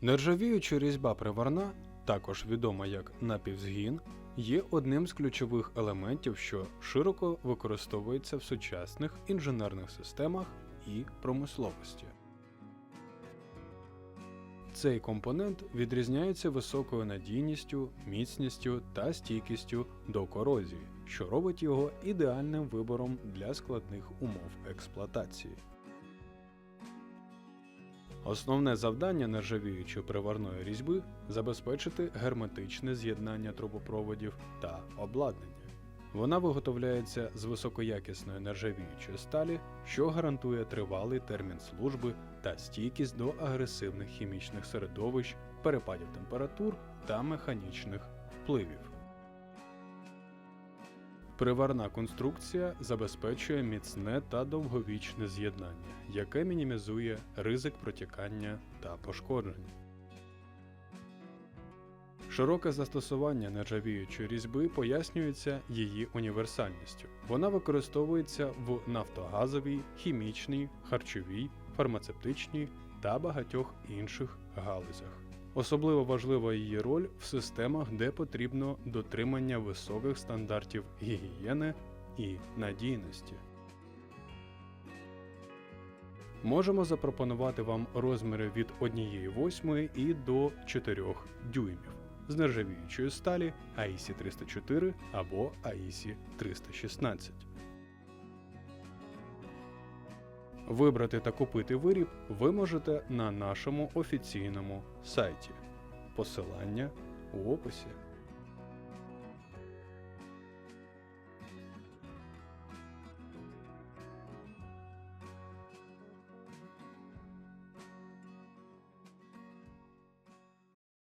Нержавіюча різьба приварна, також відома як напівзгін, є одним з ключових елементів, що широко використовується в сучасних інженерних системах і промисловості. Цей компонент відрізняється високою надійністю, міцністю та стійкістю до корозії, що робить його ідеальним вибором для складних умов експлуатації. Основне завдання нержавіючої приварної різьби забезпечити герметичне з'єднання трубопроводів та обладнання. Вона виготовляється з високоякісної нержавіючої сталі, що гарантує тривалий термін служби та стійкість до агресивних хімічних середовищ, перепадів температур та механічних впливів. Приварна конструкція забезпечує міцне та довговічне з'єднання, яке мінімізує ризик протікання та пошкоджень. Широке застосування нержавіючої різьби пояснюється її універсальністю. Вона використовується в нафтогазовій, хімічній, харчовій, фармацевтичній та багатьох інших галузях. Особливо важлива її роль в системах, де потрібно дотримання високих стандартів гігієни і надійності. Можемо запропонувати вам розміри від 1,8 і до 4 дюймів з нержавіючої сталі AISI 304 або AISI 316. Вибрати та купити виріб ви можете на нашому офіційному сайті. Посилання у описі.